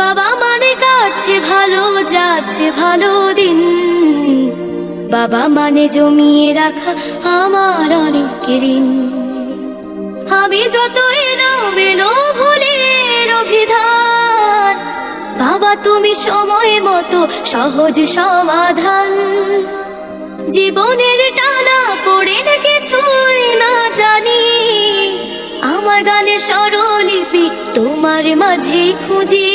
বাবা মানে কাটছে ভালো যাচ্ছে ভালো দিন। বাবা মানে জমিয়ে রাখা আমার অনেক ঋণ। আমি যত এলো ভুলের অভিধান, বাবা তুমি সময় মতো সহজ সমাধান। জীবনের টানা পড়ে না কিছুই মাঝে খুঁজি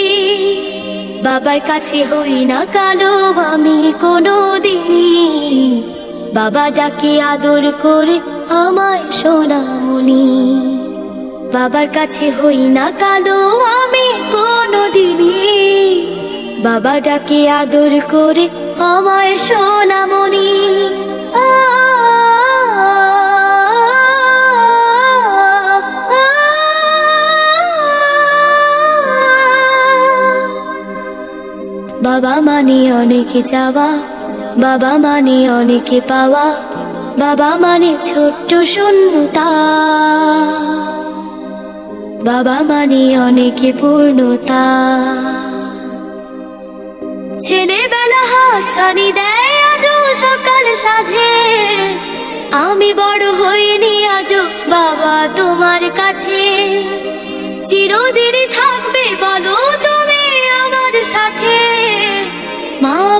বাবার কাছে হই না কালো আমি কোনো দিনই বাবা ডাকে আদর করে আমায় সোনামণি। বাবার কাছে হই না কালো আমি কোনো দিনই বাবা ডাকে আদর করে আমায় সোনামণি। আ, আ, বাবা মানে অনেকে চাওয়া, বাবা মানে অনেকে পাওয়া, বাবা মানে ছোট্ট শূন্যতা। বাবা মানে অনেকে পূর্ণতা। ছেলেবেলা হাত ছানি দেয় আজও সকাল সাজে আমি বড় হইনি আজও বাবা তোমার কাছে। চিরদিন থাকবে বলো